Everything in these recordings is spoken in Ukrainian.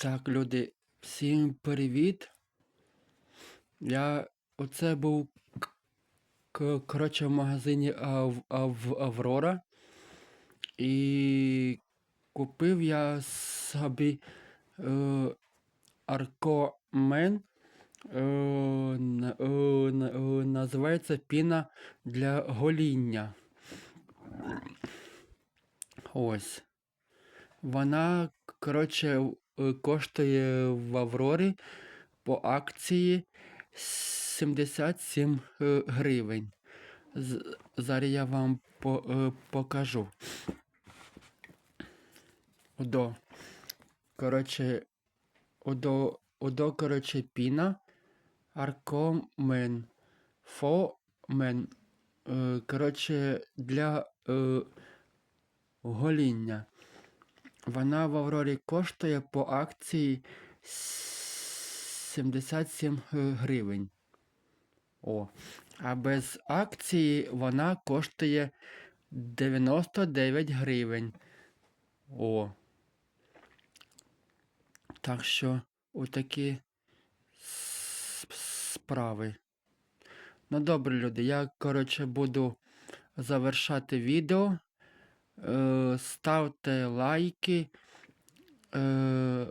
Так, люди, всім привіт. Я оце був коротше в магазині Ав, Ав, Аврора. І купив я собі е, Аркомен. Е, е, е, називається піна для гоління. Ось. Вона, коротше, коштує в Аврорі по акції 77 е, гривень. Зараз я вам е, покажу. Одо. Коротше, одо, одо, коротше, піна. Аркомен. Фомен. Е, коротше, для е, гоління. Вона в Аврорі коштує по акції 77 гривень. О. А без акції вона коштує 99 гривень. О. Так що отакі справи. Ну добре, люди, я, коротше, буду завершати відео. Е, ставте лайки, е,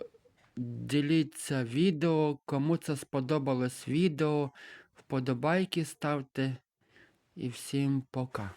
діліться відео, кому це сподобалось відео, вподобайки ставте. І всім пока.